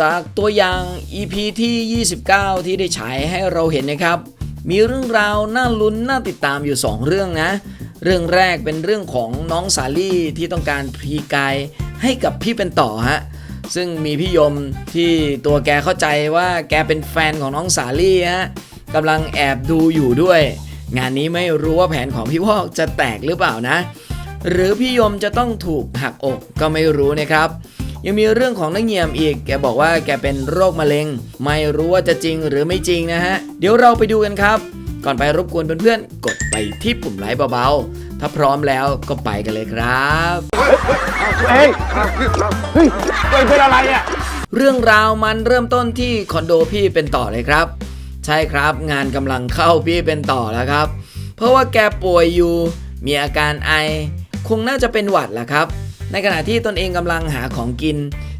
จากตัวอย่าง EP ที่ 29 ที่ได้ฉายให้เราเห็นนะครับ มีเรื่องราวน่าลุ้นน่าติดตามอยู่ 2 เรื่องนะ เรื่องแรกเป็นเรื่องของน้องสาลี่ที่ต้องการพรีกายให้กับพี่เป็นต่อฮะซึ่งมีพี่ยมที่ตัวแกเข้าใจว่าแกเป็นแฟนของน้องสาลี่ฮะกำลังแอบดูอยู่ด้วย งานนี้ไม่รู้ว่าแผนของพี่วอกจะแตกหรือเปล่านะ หรือพี่ยมจะต้องถูกหักอกก็ไม่รู้นะครับ ยังมีเรื่องของนักเงียมอีก แกบอกว่าแกเป็นโรคมะเร็ง ไม่รู้ว่าจะจริงหรือไม่จริงนะฮะ เดี๋ยวเราไปดูกันครับ ก่อนไปรบกวนเพื่อนๆ กดไปที่ปุ่มไลค์เบาๆ ถ้าพร้อมแล้วก็ไปกันเลยครับเฮ้ยเฮ้ยตัวเองเป็นอะไรอะเรื่องราวมันเริ่มต้นที่คอนโดพี่เป็นต่อเลยครับ ใช่ครับงานกำลังเข้าพี่เป็นต่อแล้วครับ เพราะว่าแกป่วยอยู่มีอาการไอ คงน่าจะเป็นหวัดแหละครับ ในขณะที่ตนเองกำลังหาของกิน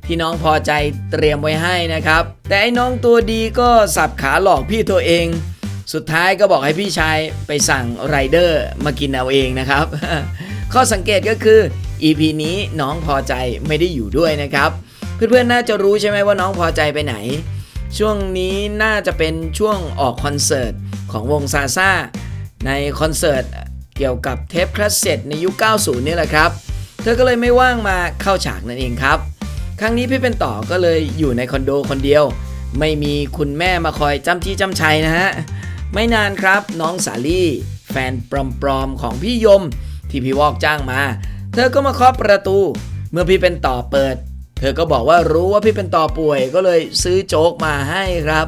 ที่น้องพอใจเตรียมไว้ให้นะครับ แต่ไอ้น้องตัวดีก็สับขาหลอกพี่ตัวเอง สุดท้ายก็บอกให้พี่ชายไปสั่งไรเดอร์มากินเอาเองนะครับ ข้อสังเกตก็คือ EP นี้น้องพอใจไม่ได้อยู่ด้วยนะครับ เพื่อนๆน่าจะรู้ใช่ไหมว่าน้องพอใจไปไหน ช่วงนี้น่าจะเป็นช่วงออกคอนเสิร์ตของวงซาซ่าในคอนเสิร์ตเกี่ยวกับเทปคาสเซ็ตในยุค 90 นี่แหละครับ เธอก็เลยไม่ว่างมาเข้าฉากนั่นเองครับ ครั้งนี้พี่เป็นต่อก็เลยอยู่ในคอนโดคนเดียว ไม่มีคุณแม่มาคอยจำจี้จำชัยนะฮะ ไม่นานครับน้องสาลี่ แฟนปลอมๆของพี่ยม ที่พี่วอกจ้างมา เธอก็มาเคาะประตู เมื่อพี่เป็นต่อเปิด เธอก็บอกว่ารู้ว่าพี่เป็นต่อป่วย ก็เลยซื้อโจ๊กมาให้ครับ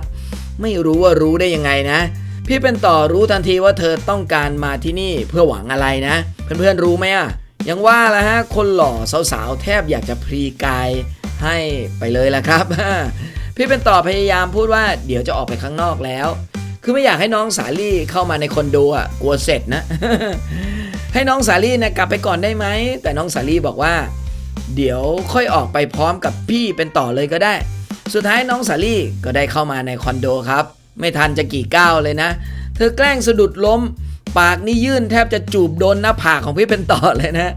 ไม่รู้ว่ารู้ได้ยังไงนะพี่เป็นต่อรู้ทันทีว่าเธอต้องการมาที่นี่เพื่อหวังอะไรนะ เพื่อนๆรู้ไหมอะ ยังว่าละฮะ คนหล่อสาวๆ แทบอยากจะพรีกายให้ไปเลยละครับ พี่เป็นต่อพยายามพูดว่าเดี๋ยวจะออกไปข้างนอกแล้ว คือไม่อยากให้น้องสาลี่เข้ามาในคอนโดอะกลัวเสร็จนะ ให้น้องสาลี่นะกลับไปก่อนได้ไหม แต่น้องสาลี่บอกว่า เดี๋ยวค่อยออกไปพร้อมกับพี่เป็นต่อเลยก็ได้ สุดท้ายน้องสาลี่ก็ได้เข้ามาในคอนโดครับ ไม่ทันจะกี่ก้าวเลยนะ เธอแกล้งสะดุดล้ม ปากนี่ยื่นแทบจะจูบโดนหน้าผากของพี่เป็นต่อเลยนะ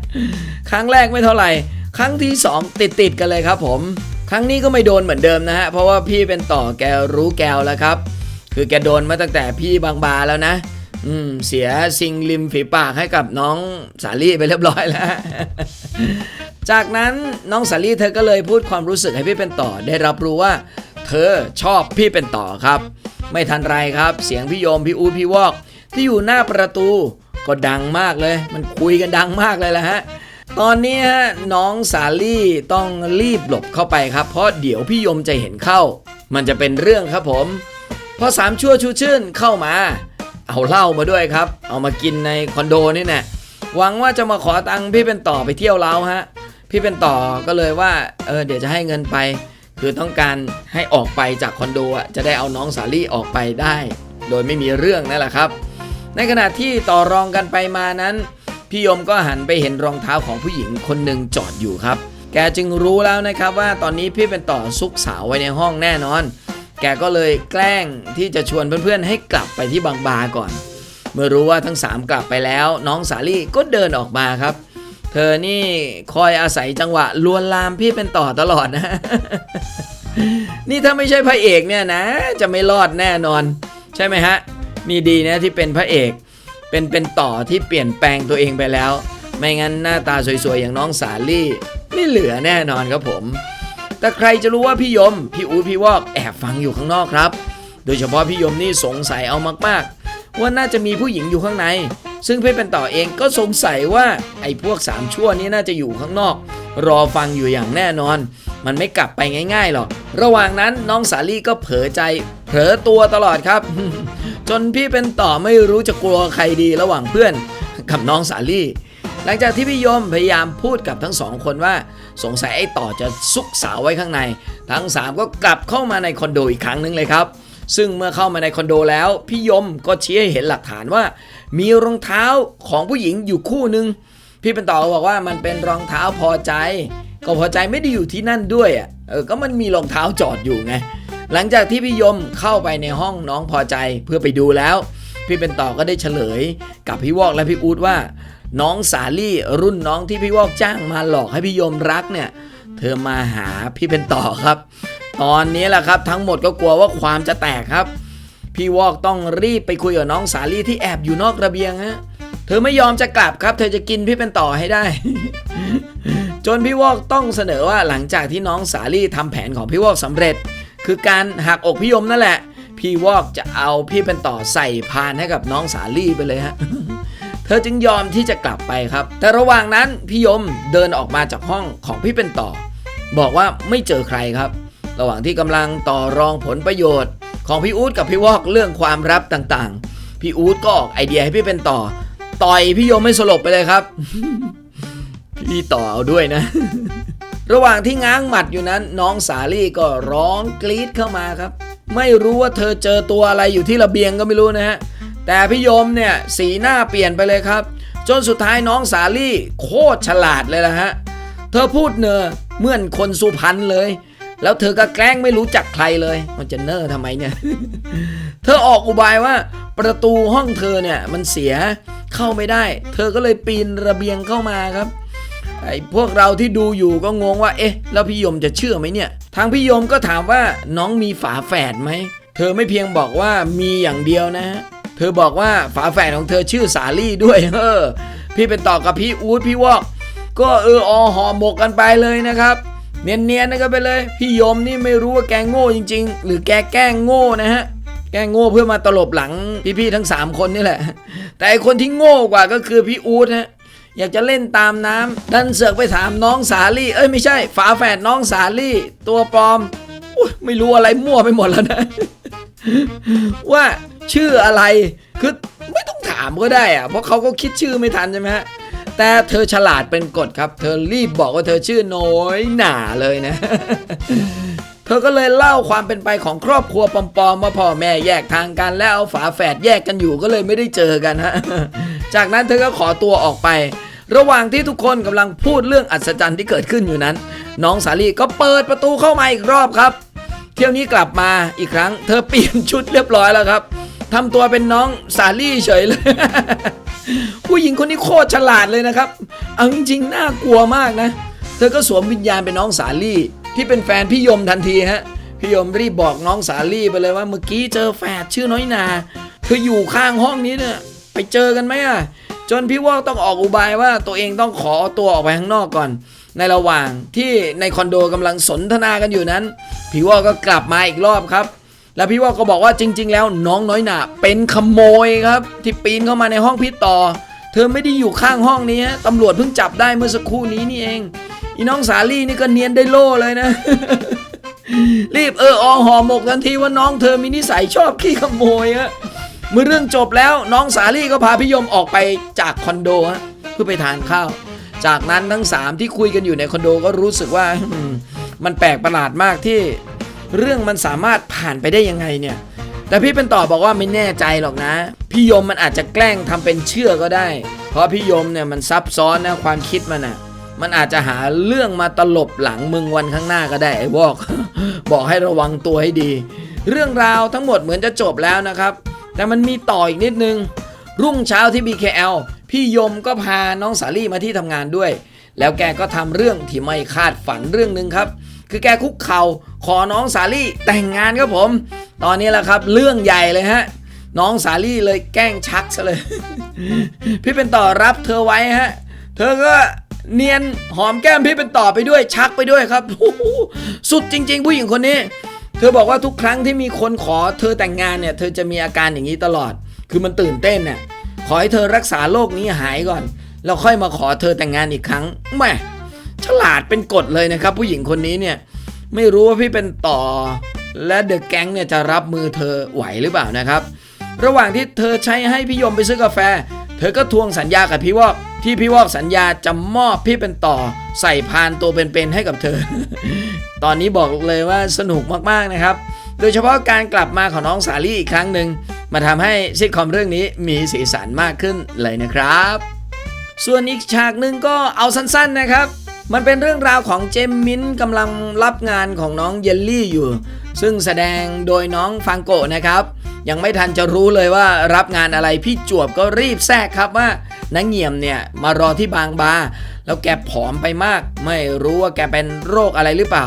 ครั้งแรกไม่เท่าไหร่ ครั้งที่สองติดติดๆกันเลยครับผม ครั้งนี้ก็ไม่โดนเหมือนเดิมนะฮะ เพราะว่าพี่เป็นต่อแกรู้แกวแล้วครับ คือแกโดนมาตั้งแต่พี่บางบาแล้วนะ อืม เสียซิงริมฝีปากให้กับน้องสาลี่ไปเรียบร้อยแล้ว จากนั้นน้องสาลี่เธอก็เลยพูดความรู้สึกให้พี่เป็นต่อ ได้รับรู้ว่า เธอชอบพี่เป็นต่อครับ ไม่ทันไรครับ เสียงพี่โยมพี่อูพี่วอก ที่อยู่หน้าประตู ก็ดังมากเลย มันคุยกันดังมากเลยละฮะตอนนี้ฮะน้องสาลี่ต้องรีบหลบเข้าไปครับ เพราะเดี๋ยวพี่ยมจะเห็นเข้า มันจะเป็นเรื่องครับผม พอสามชั่วชูชื่นเข้ามา เอาเหล้ามาด้วยครับ เอามากินในคอนโดนี่แน่หวังว่าจะมาขอตังค์พี่เป็นต่อไปเที่ยวเล้าฮะพี่เป็นต่อก็เลยว่าเออเดี๋ยวจะให้เงินไป คือต้องการให้ออกไปจากคอนโดอะจะได้เอาน้องสาลี่ออกไปได้ โดยไม่มีเรื่องนั่นแหละครับ ในขณะที่ต่อรองกันไปมานั้น พี่ยมก็หันไปเห็นรองเท้าของผู้หญิงคนหนึ่งจอดอยู่ครับ แกจึงรู้แล้วนะครับว่าตอนนี้พี่เป็นต่อซุกสาวไว้ในห้องแน่นอน แกก็เลยแกล้งที่จะชวนเพื่อนๆ ให้กลับไปที่บางบาก่อน เมื่อรู้ว่าทั้งสามกลับไปแล้ว น้องสาลี่ก็เดินออกมาครับ เธอนี่คอยอาศัยจังหวะลวนลามพี่เป็นต่อตลอดนะ นี่ถ้าไม่ใช่พระเอกเนี่ยนะ จะไม่รอดแน่นอน ใช่ไหมฮะ นี่ดีนะที่เป็นพระเอก เป็นเป็นต่อที่เปลี่ยนแปลงตัวเองไปแล้ว ไม่งั้นหน้าตาสวยๆ อย่างน้องสาลี่ ไม่เหลือแน่นอนครับผม แต่ใครจะรู้ว่าพี่ยม พี่อูพี่วอกแอบฟังอยู่ข้างนอกครับ โดยเฉพาะพี่ยมนี่สงสัยเอามากๆ ว่าน่าจะมีผู้หญิงอยู่ข้างใน ซึ่งพี่เป็นต่อเองก็สงสัยว่าไอ้พวกสามชั่วนี้น่าจะอยู่ข้างนอก รอฟังอยู่อย่างแน่นอน มันไม่กลับไปง่ายๆหรอก ระหว่างนั้นน้องสาลี่ก็เผลอใจ เผลอตัวตลอดครับ จนพี่เป็นต่อไม่รู้จะกลัวใครดีระหว่างเพื่อนกับน้องสาลี่ หลังจากที่พี่ยมพยายามพูดกับทั้งสองคนว่า สงสัยไอ้ต่อจะซุกสาวไว้ข้างใน ทั้งสามก็กลับเข้ามาในคอนโดอีกครั้งหนึ่งเลยครับ ซึ่งเมื่อเข้ามาในคอนโดแล้วพี่ยมก็ชี้ให้เห็นหลักฐานว่า มีรองเท้าของผู้หญิงอยู่คู่หนึ่งพี่เป็นต่อบอกว่ามันเป็นรองเท้าพอใจ ก็พอใจไม่ได้อยู่ที่นั่นด้วยอะเออก็มันมีรองเท้าจอดอยู่ไง หลังจากที่พี่ยมเข้าไปในห้องน้องพอใจเพื่อไปดูแล้ว พี่เป็นต่อก็ได้เฉลย กับพี่วอกและพี่อูดว่า น้องสาลี่รุ่นน้องที่พี่วอกจ้างมาหลอกให้พี่ยมรักเนี่ยเธอมาหาพี่เป็นต่อครับ ตอนนี้แหละครับทั้งหมดก็กลัวว่าความจะแตกครับ พี่วอกต้องรีบไปคุยกับน้องสาลี่ที่แอบอยู่นอกระเบียงฮะเธอไม่ยอมจะกลับครับ เธอจะกินพี่เป็นต่อให้ได้ จนพี่วอกต้องเสนอว่าหลังจากที่น้องสาลี่ทำแผนของพี่วอกสำเร็จ คือการหักอกพี่ยมนั่นแหละ พี่วอกจะเอาพี่เป็นต่อใส่พานให้กับน้องสาลี่ไปเลยฮะเธอจึงยอมที่จะกลับไปครับ แต่ระหว่างนั้นพี่ยมเดินออกมาจากห้องของพี่เป็นต่อ บอกว่าไม่เจอใครครับ ระหว่างที่กำลังต่อรองผลประโยชน์ ของพี่อู๊ดกับพี่วอกเรื่องความลับต่างๆ พี่อู๊ดก็ออกไอเดียให้พี่เป็นต่อ ต่อยพี่ยมไม่สลบไปเลยครับ พี่ต่อเอาด้วยนะ ระหว่างที่ง้างหมัดอยู่นั้น น้องสาลี่ก็ร้องกรีดเข้ามาครับ ไม่รู้ว่าเธอเจอตัวอะไรอยู่ที่ระเบียงก็ไม่รู้นะฮะแต่พี่ยมเนี่ยสีหน้าเปลี่ยนไปเลยครับ จนสุดท้ายน้องสาลี่โคตรฉลาดเลยละฮะเธอพูดเนอเหมือนคนสุพรรณเลย แล้วเธอก็แกล้งไม่รู้จักใครเลยมันจะเนอทำไมเนี่ยเธอออกอุบายว่าประตูห้องเธอเนี่ยมันเสียเข้าไม่ได้ เธอก็เลยปีนระเบียงเข้ามาครับ ไอ้พวกเราที่ดูอยู่ก็งงว่า เอ๊ะ แล้วพี่ยมจะเชื่อไหมเนี่ย ทางพี่ยมก็ถามว่าน้องมีฝาแฝดไหม เธอไม่เพียงบอกว่ามีอย่างเดียวนะฮะ เธอบอกว่าฝาแฝดของเธอชื่อสาลี่ด้วย เออ พี่เป็นต่อกับพี่อู๊ดพี่วอก ก็เอออห่อหมกกันไปเลยนะครับ เนียนๆนะก็ไปเลย พี่ยมนี่ไม่รู้ว่าแกโง่จริง ๆ หรือแกแกล้งโง่นะฮะ แกล้งโง่เพื่อมาตลบหลังพี่ๆทั้ง 3 คนนี่แหละ แต่ไอคนที่โง่กว่าก็คือพี่อู๊ดฮะ อยากจะเล่นตามน้ำดันเสือกไปถามน้องสาลี่ เอ้ยไม่ใช่ ฝาแฝดน้องสาลี่ ตัวปลอมอไม่รู้อะไรมั่วไปหมดแล้วนะ ว่าชื่ออะไรคือไม่ต้องถามก็ได้อะเพราะเขาก็คิดชื่อไม่ทันใช่ไหมฮะแต่เธอฉลาดเป็นกฎครับ เธอรีบบอกว่าเธอชื่อน้อยหนาเลยนะ เธอก็เลยเล่าความเป็นไปของครอบครัวปอมๆว่าพ่อแม่แยกทางกันแล้วเอาฝาแฝดแยกกันอยู่ก็เลยไม่ได้เจอกันฮะ จากนั้นเธอก็ขอตัวออกไป ระหว่างที่ทุกคนกำลังพูดเรื่องอัศจรรย์ที่เกิดขึ้นอยู่นั้น น้องสาลีก็เปิดประตูเข้ามาอีกรอบครับ เที่ยวนี้กลับมาอีกครั้ง เธอเปลี่ยนชุดเรียบร้อยแล้วครับทำตัวเป็นน้องสาลี่เฉยเลย ผู้หญิงคนนี้โคตรฉลาดเลยนะครับ เอาจริงๆน่ากลัวมากนะ เธอก็สวมวิญญาณเป็นน้องสาลี่ที่เป็นแฟนพี่ยมทันทีฮะพี่ยมรีบบอกน้องสาลี่ไปเลยว่าเมื่อกี้เจอแฝดชื่อน้อยนาเธออยู่ข้างห้องนี้เนี่ยไปเจอกันไหมอะ จนพี่วอกต้องออกอุบายว่าตัวเองต้องขอตัวออกไปข้างนอกก่อน ในระหว่างที่ในคอนโดกำลังสนทนากันอยู่นั้น พี่วอกก็กลับมาอีกรอบครับ แล้วพี่วอกก็บอกว่าจริง ๆ แล้วน้องน้อยหนาเป็นขโมยครับที่ปีนเข้ามาในห้องพี่ต่อ เธอไม่ได้อยู่ข้างห้องนี้ฮะตำรวจเพิ่งจับได้เมื่อสักครู่นี้นี่เองอีน้องสาลี่นี่ก็เนียนได้โล่เลยนะ รีบเออออห่อหมกทันทีว่าน้องเธอมีนิสัยชอบขี้ขโมยฮะ เมื่อเรื่องจบแล้วน้องสาลี่ก็พาพี่ยมออกไปจากคอนโดฮะเพื่อไปทานข้าว จากนั้นทั้งสามที่คุยกันอยู่ในคอนโดก็รู้สึกว่ามันแปลกประหลาดมากที่เรื่องมันสามารถผ่านไปได้ยังไงเนี่ย แต่พี่เป็นต่อบอกว่าไม่แน่ใจหรอกนะ พี่ยมมันอาจจะแกล้งทำเป็นเชื่อก็ได้ เพราะพี่ยมเนี่ยมันซับซ้อนนะความคิดมันอะ มันอาจจะหาเรื่องมาตลบหลังมึงวันข้างหน้าก็ได้ไอ้วอก บอกให้ระวังตัวให้ดี เรื่องราวทั้งหมดเหมือนจะจบแล้วนะครับ แต่มันมีต่ออีกนิดนึง รุ่งเช้าที่ BKL พี่ยมก็พาน้องสาลี่มาที่ทำงานด้วย แล้วแกก็ทำเรื่องที่ไม่คาดฝันเรื่องหนึ่งครับ คือแกคุกเข่าขอน้องสาลี่แต่งงานครับผม ตอนนี้แหละครับ เรื่องใหญ่เลยฮะน้องสาลี่เลยแกล้งชักซะเลย พี่เป็นต่อรับเธอไว้ฮะ เธอก็เนียนหอมแก้มพี่เป็นต่อไปด้วยชักไปด้วยครับ สุดจริง ๆ ผู้หญิงคนนี้ เธอบอกว่าทุกครั้งที่มีคนขอเธอแต่งงานเนี่ย เธอจะมีอาการอย่างนี้ตลอด คือมันตื่นเต้นน่ะขอให้เธอรักษาโรคนี้หายก่อน แล้วค่อยมาขอเธอแต่งงานอีกครั้งแหม่ฉลาดเป็นกฎเลยนะครับ ผู้หญิงคนนี้เนี่ย ไม่รู้ว่าพี่เป็นต่อ และเดอะแก๊งเนี่ยจะรับมือเธอไหวหรือเปล่านะครับ ระหว่างที่เธอใช้ให้พี่ยมไปซื้อกาแฟ เธอก็ทวงสัญญากับพี่วอกที่พี่วอกสัญญาจะมอบพี่เป็นต่อ ใส่พานตัวเป็นๆให้กับเธอ ตอนนี้บอกเลยว่าสนุกมากๆนะครับ โดยเฉพาะการกลับมาของน้องสาลี่อีกครั้งหนึ่งมาทำให้ซิทคอมเรื่องนี้มีสีสันมากขึ้นเลยนะครับ ส่วนอีกฉากหนึ่งก็เอาสั้นๆนะครับ มันเป็นเรื่องราวของเจมมินกำลังรับงานของน้องเยลลี่อยู่ ซึ่งแสดงโดยน้องฟังโกะนะครับ ยังไม่ทันจะรู้เลยว่ารับงานอะไรพี่จวบก็รีบแทรกครับว่านังเงียมเนี่ยมารอที่บางบา แล้วแกผอมไปมาก ไม่รู้ว่าแกเป็นโรคอะไรหรือเปล่า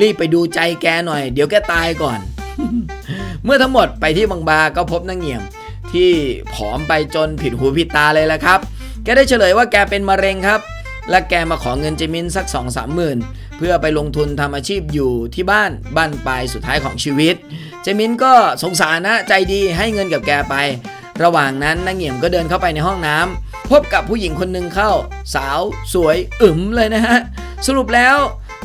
รีบไปดูใจแกหน่อย เดี๋ยวแกตายก่อน เมื่อทั้งหมดไปที่บางบาก็พบนางเงี่ยม ที่ผอมไปจนผิดหูผิดตาเลยละครับ แกได้เฉลยว่าแกเป็นมะเร็งครับ และแกมาขอเงินเจมินสัก2องสามหมื่นเพื่อไปลงทุนทำอาชีพอยู่ที่บ้านบ้านปลายสุดท้ายของชีวิต เจมินก็สงสารนะใจดีให้เงินกับแกไป ระหว่างนั้นนางเงี่ยมก็เดินเข้าไปในห้องน้ำ พบกับผู้หญิงคนหนึ่งเข้า สาวสวยอึ๋มเลยนะฮะ สรุปแล้ว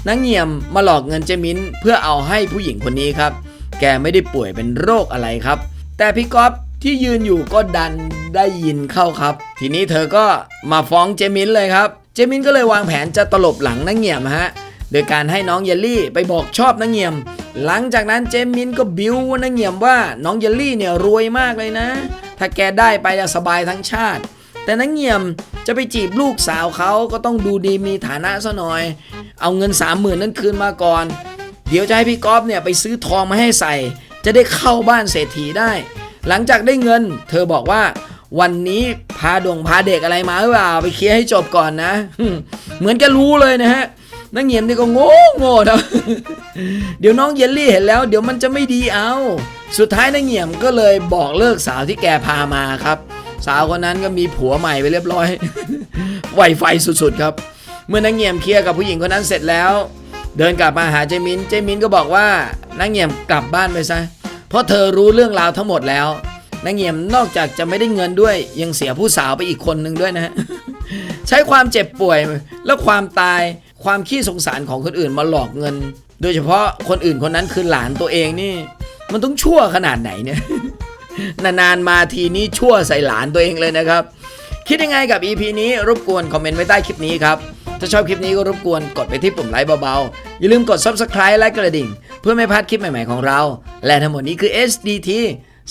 นางเงี่ยมมาหลอกเงินเจมินเพื่อเอาให้ผู้หญิงคนนี้ครับ แกไม่ได้ป่วยเป็นโรคอะไรครับ แต่พี่ก๊อฟที่ยืนอยู่ก็ดันได้ยินเข้าครับ ทีนี้เธอก็มาฟ้องเจมินเลยครับ เจมินก็เลยวางแผนจะตลบหลังนางเงี่ยมฮะโดยการให้น้องเยลลี่ไปบอกชอบนางเงี่ยม หลังจากนั้นเจมินก็บิวนางเงี่ยมว่าน้องเยลลี่เนี่ยรวยมากเลยนะ ถ้าแกได้ไปจะสบายทั้งชาติ แต่นางเงี่ยมจะไปจีบลูกสาวเขาก็ต้องดูดีมีฐานะซะหน่อย เอาเงินสามหมื่นนั้นคืนมาก่อน เดี๋ยวจะให้พี่ก๊อฟเนี่ยไปซื้อทองมาให้ใส่ จะได้เข้าบ้านเศรษฐีได้ หลังจากได้เงิน เธอบอกว่า วันนี้พาดวงพาเด็กอะไรมาหรือเปล่าไปเคลียร์ให้จบก่อนนะ เหมือนแกรู้เลยนะฮะนังเงียมนี่ก็โง่โง่นะเดี๋ยวน้องเยลลี่เห็นแล้ว เดี๋ยวมันจะไม่ดีเอา สุดท้ายนางเงียมก็เลยบอกเลิกสาวที่แกพามาครับ สาวคนนั้นก็มีผัวใหม่ไปเรียบร้อยไวไฟสุดๆครับ เมื่อนางเงี่ยมเคลียร์กับผู้หญิงคนนั้นเสร็จแล้ว เดินกลับมาหาเจมินเจมินก็บอกว่านางเงี่ยมกลับบ้านไปซะเพราะเธอรู้เรื่องราวทั้งหมดแล้วนางเงี่ยมนอกจากจะไม่ได้เงินด้วยยังเสียผู้สาวไปอีกคนหนึ่งด้วยนะฮะใช้ความเจ็บป่วยและความตายความขี้สงสารของคนอื่นมาหลอกเงิน โดยเฉพาะคนอื่นคนนั้นคือหลานตัวเองนี่ มันต้องชั่วขนาดไหนเนี่ย นานๆมาทีนี้ชั่วใส่หลานตัวเองเลยนะครับ คิดยังไงกับ EP นี้รบกวนคอมเมนต์ไว้ใต้คลิปนี้ครับ ถ้าชอบคลิปนี้ก็รบกวนกดไปที่ปุ่มไลค์เบาๆ อย่าลืมกด Subscribe และกระดิ่ง เพื่อไม่พลาดคลิปใหม่ๆของเรา และทั้งหมดนี้คือ SDT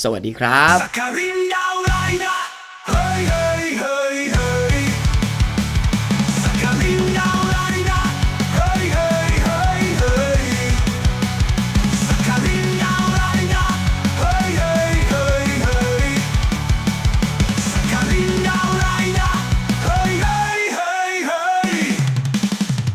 สวัสดีครับ Zachary,